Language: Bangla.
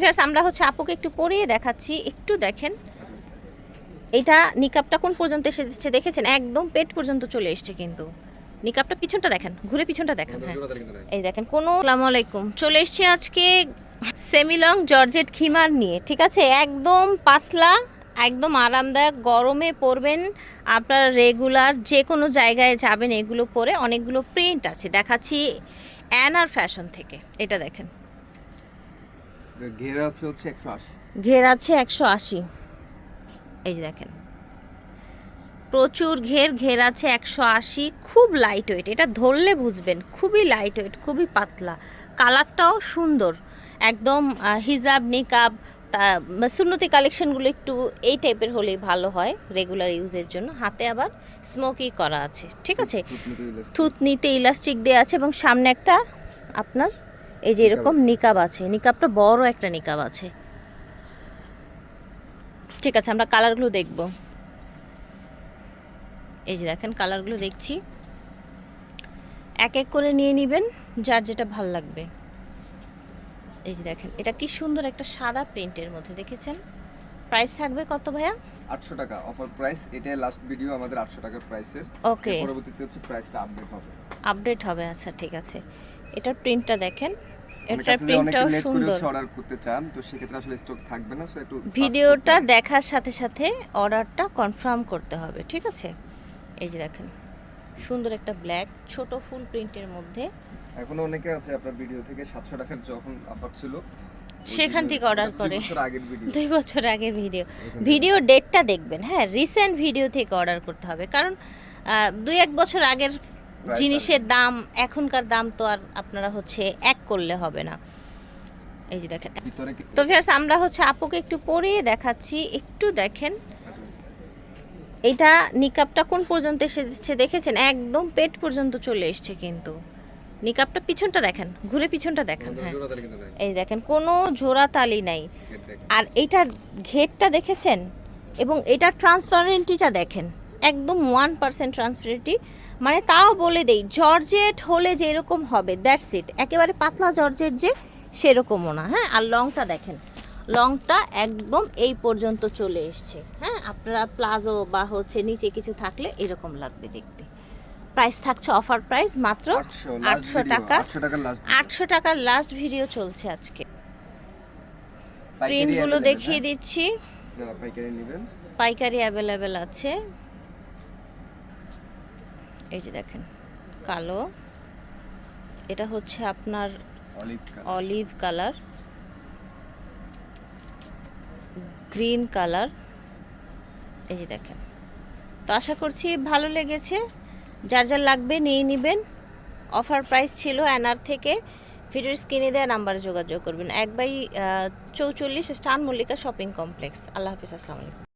ভিউয়ার্স আমরা হচ্ছে আপুকে একটু পরিয়ে দেখাচ্ছি। একটু দেখেন। এটা নিকাপটা কোন পর্যন্ত এসেছে দেখেছেন? একদম পেট পর্যন্ত চলে এসেছে কিন্তু। নিকাপটা পিছনটা দেখেন, ঘুরে পিছনটা দেখেন হ্যাঁ। এই দেখেন, কোনো আসসালামু আলাইকুম। চলে এসেছি আজকে সেমিলং জর্জেট খিমার নিয়ে, ঠিক আছে? একদম পাতলা, একদম আরামদায়ক, গরমে পরবেন। আপনারা রেগুলার যে কোনো জায়গায় যাবেন, এগুলো পরে অনেকগুলো প্রিন্ট আছে। দেখাচ্ছি অ্যানার ফ্যাশন থেকে, এটা দেখেন। ঘেরা আছে হচ্ছে একশো আশি। ঘের আছে একশো আশি। এই যে দেখেন। প্রচুর ঘের ঘের আছে একশো আশি। খুব লাইট ওয়েট এটা ধরলে বুঝবেন খুবই লাইট ওয়েট খুবই পাতলা। কালারটাও সুন্দর। একদম হিজাব নিকাব তা সুন্নতি কালেকশনগুলো একটু এই টাইপের হলেই ভালো হয় রেগুলার ইউজের জন্য। হাতে আবার স্মোকি করা আছে ঠিক আছে? থুতনিতে ইলাস্টিক দেওয়া আছে এবং সামনে একটা আপনার এই যে এরকম নিকাব আছে। নিকাবটা বড় একটা নিকাব আছে। ঠিক আছে আমরা কালারগুলো দেখব। এই যে দেখেন কালারগুলো দেখছি। এক এক করে নিয়ে নেবেন যার যেটা ভালো লাগবে। এই যে দেখেন এটা কি সুন্দর একটা সাদা প্রিন্টের মধ্যে দেখেছেন? প্রাইস থাকবে কত ভাইয়া? আটশো টাকা। অফার প্রাইস এটা লাস্ট ভিডিও আমাদের আটশো টাকার প্রাইসের ওকে পরবর্তীতে হচ্ছে প্রাইসটা আপডেট হবে। আপডেট হবে আচ্ছা ঠিক আছে। এটার প্রিন্টটা দেখেন। এটার প্রিন্টটাও সুন্দর। অর্ডার করতে চান তো সেক্ষেত্রে আসলে স্টক থাকবে না সো একটু ভিডিওটা দেখার সাথে সাথে অর্ডারটা কনফার্ম করতে হবে ঠিক আছে? এই যে দেখেন সুন্দর একটা ব্ল্যাক ছোট ফুল প্রিন্টের মধ্যে। এখনও অনেকে আছে আপনার ভিডিও থেকে সাতশো টাকার যখন অফার ছিল সেখান থেকে অর্ডার করে। দুই বছর আগের ভিডিও ভিডিও ডেটটা দেখবেন হ্যাঁ রিসেন্ট ভিডিও থেকে অর্ডার করতে হবে। কারণ দুই এক বছর আগের জিনিসের দাম এখনকার দাম তো আর আপনারা হচ্ছে এক করলে হবে না। এই যে দেখেন। তো ভিউয়ার্স আমরা হচ্ছে আপুকে একটু পরিয়ে দেখাচ্ছি। একটু দেখেন। এটা নিকাবটা কোন পর্যন্ত এসেছে দেখেছেন? একদম পেট পর্যন্ত চলে এসছে কিন্তু। নিকাবটা পিছনটা দেখেন ঘুরে পিছনটা দেখেন হ্যাঁ। এই দেখেন কোনো জোড়া তালি নাই। আর এটা ঘেরটা দেখেছেন? এবং এটা ট্রান্সপারেন্টিটা দেখেন। একদম ওয়ান পার্সেন্ট ট্রান্সপারেন্টি মানে তাও বলে দেই জর্জেট হলে যেরকম হবে দ্যাটস ইট একেবারে পাতলা জর্জেট যে সেরকমও না হ্যাঁ? আর লংটা দেখেন লংটা একদম এই পর্যন্ত চলে এসছে হ্যাঁ? আপনারা প্লাজো বা হচ্ছে নিচে কিছু থাকলে এরকম লাগবে দেখতে। প্রাইস থাকছে অফার প্রাইস মাত্র আটশো টাকা। 800 টাকার last video। আটশো টাকার লাস্ট ভিডিও চলছে আজকে। প্রিন্টগুলো দেখিয়ে হ্যাঁ? দিচ্ছি। পাইকারি অ্যাভেলেবেল আছে। এই যে দেখেন কালো। এটা হচ্ছে আপনার অলিভ কালার গ্রিন কালার এই যে দেখেন। তো আশা করছি ভালো লেগেছে। যার যার লাগবে নিয়ে নেবেন। অফার প্রাইস ছিল অ্যানার থেকে। ভিডিওর স্ক্রিনে দেওয়া নাম্বারে যোগাযোগ করবেন। এক বাই চৌচল্লিশ স্টান মল্লিকা শপিং কমপ্লেক্স আল্লাহ হাফিজ আসসালামু আলাইকুম।